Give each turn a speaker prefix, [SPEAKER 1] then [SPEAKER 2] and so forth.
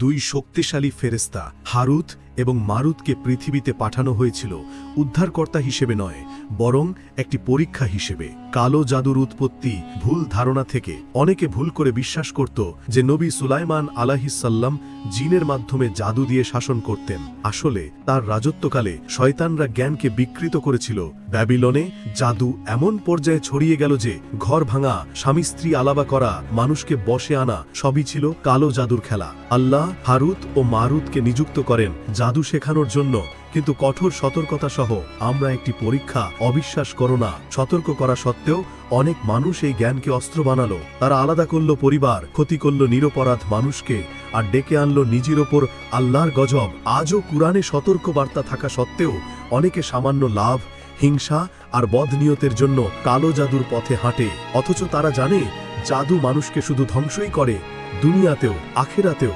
[SPEAKER 1] দুই শক্তিশালী ফেরেস্তা হারুত এবং মারুতকে পৃথিবীতে পাঠানো হয়েছিল উদ্ধারকর্তা হিসেবে নয়, বরং একটি পরীক্ষা হিসেবে। কালো জাদুর উৎপত্তি ভুল ধারণা থেকে অনেকে ভুল করে বিশ্বাস করত যে নবী সুলাইমান আলাহিসাল্লাম জিনের মাধ্যমে জাদু দিয়ে শাসন করতেন। আসলে তার রাজত্বকালে শয়তানরা জ্ঞানকে বিকৃত করেছিল। ব্যাবিলনে জাদু এমন পর্যায়ে ছড়িয়ে গেল যে ঘর ভাঙা, স্বামী স্ত্রী আলাবা করা, মানুষকে বসে আনা সবই ছিল কালো জাদুর খেলা। আল্লাহ হারুত ও মারুতকে নিযুক্ত করেন জাদু শেখানোর জন্য। কিন্তু কঠোর সতর্কতা সহ আমরা একটি পরীক্ষা, অবিশ্বাস করো না, সতর্ক করা সত্ত্বেও অনেক মানুষ এই জ্ঞানকে অস্ত্র বানালো। তারা আলাদা করল পরিবার, ক্ষতি করল নিরপরাধ মানুষকে আর ডেকে আনলো নিজের ওপর আল্লাহর গজব। আজও কুরআনে সতর্ক বার্তা থাকা সত্ত্বেও অনেকে সামান্য লাভ, হিংসা আর বদনিয়তের জন্য কালো জাদুর পথে হাঁটে। অথচ তারা জানে জাদু মানুষকে শুধু ধ্বংসই করে, দুনিয়াতেও, আখেরাতেও।